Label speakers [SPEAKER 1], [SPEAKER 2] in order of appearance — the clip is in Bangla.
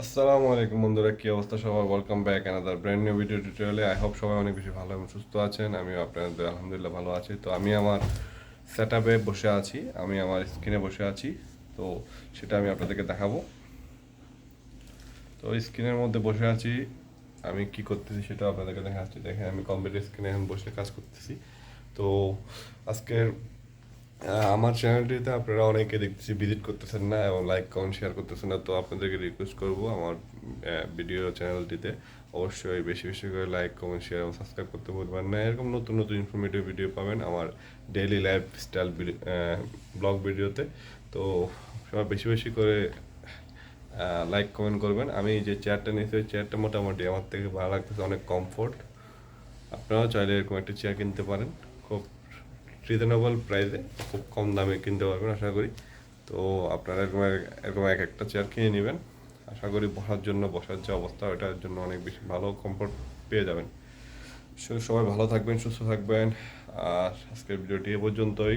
[SPEAKER 1] আসসালামু আলাইকুম বন্ধুরা, কি অবস্থা সবার? Welcome back another brand new video টিউটোরিয়ালে আই হোপ সবাই অনেক বেশি ভালো এবং সুস্থ আছেন। আমিও আপনাদের আলহামদুলিল্লাহ ভালো আছি। তো আমি আমার সেট বসে আছি। আমি আমার স্ক্রিনে বসে আছি। তো সেটা আমি আপনাদেরকে দেখাবো। তো স্ক্রিনের মধ্যে বসে আছি। আমি কি করতেছি সেটা আপনাদেরকে দেখাচ্ছি। দেখেন আমি কম্পিউটার স্ক্রিনে এখন বসে কাজ করতেছি। তো আজকের আমার চ্যানেলটিতে আপনারা অনেকে দেখতেছি ভিজিট করতেছেন না এবং লাইক কমেন্ট শেয়ার করতেছেন না, তো আপনাদেরকে রিকোয়েস্ট করব আমার ভিডিও চ্যানেলটিতে অবশ্যই বেশি বেশি করে লাইক কমেন্ট শেয়ার এবং সাবস্ক্রাইব করতে ভুলবেন না। এরকম নতুন নতুন ইনফরমেটিভ ভিডিও পাবেন আমার ডেইলি লাইফ স্টাইল ব্লগ ভিডিওতে তো সবাই বেশি বেশি করে লাইক কমেন্ট করবেন। আমি যে চেয়ারটা নিয়েছি, ওই চেয়ারটা মোটামুটি আমার থেকে ভালো লাগতেছে, অনেক কমফোর্ট আপনারাও চাইলে এরকম একটা চেয়ার কিনতে পারেন। খুব রিজনেবল প্রাইসে খুব কম দামে কিনতে পারবেন, আশা করি। তো আপনারা এরকম এরকম এক একটা চেয়ার কিনে নেবেন। আশা করি বসার জন্য, বসার যে অবস্থা ওটার জন্য অনেক বেশি ভালো কমফোর্ট পেয়ে যাবেন। সবাই ভালো থাকবেন, সুস্থ থাকবেন। আর আজকের ভিডিওটি এ পর্যন্তই।